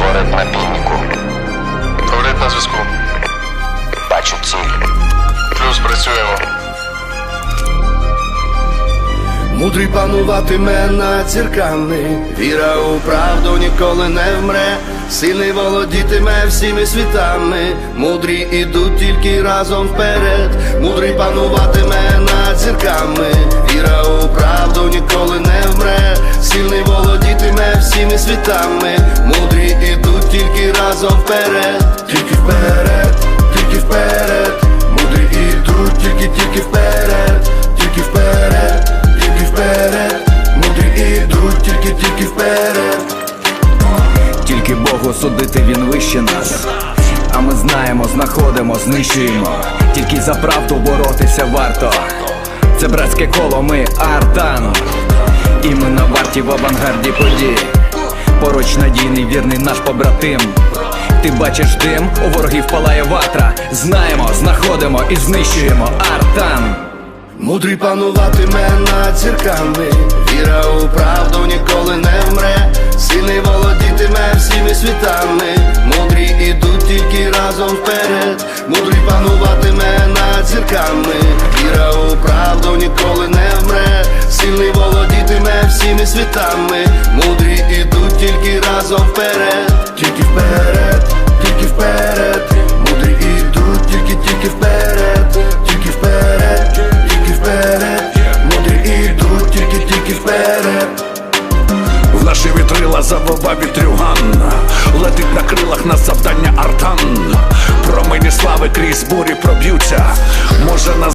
Говорить на півніку. Говорить на зв'язку. Бачу ціль. Плюс працюємо. Мудрий пануватиме над зірками, віра у правду ніколи не вмре, сильний володітиме всіми світами, мудрі ідуть тільки разом вперед, мудрий пануватиме над зірками, віра у правду ніколи не світами, мудрі ідуть тільки разом вперед, тільки вперед, тільки вперед, мудрі ідуть тільки, тільки вперед, тільки вперед тільки вперед, мудрі ідуть, тільки, тільки вперед. Тільки Богу судити він вище нас. А ми знаємо, знаходимо, знищуємо. Тільки за правду боротися варто. Це братське коло, ми Артан. І ми на варті в авангарді подій. Поруч надійний, вірний наш побратим. Ти бачиш дим, у ворогів палає ватра. Знаємо, знаходимо і знищуємо Артан. Мудрий пануватиме над зірками, віра у правду ніколи не вмре, сильний володітиме всіми світами, мудрі ідуть тільки разом вперед, мудрий пануватиме разом вперед, тільки вперед, тільки вперед, мудрі ідуть тільки, тільки вперед, тільки вперед, тільки вперед, мудрі ідуть тільки, тільки вперед. В наші вітрила завива вітрюган Летить на крилах на завдання артан Промені слави крізь бурі проб'ються. Може на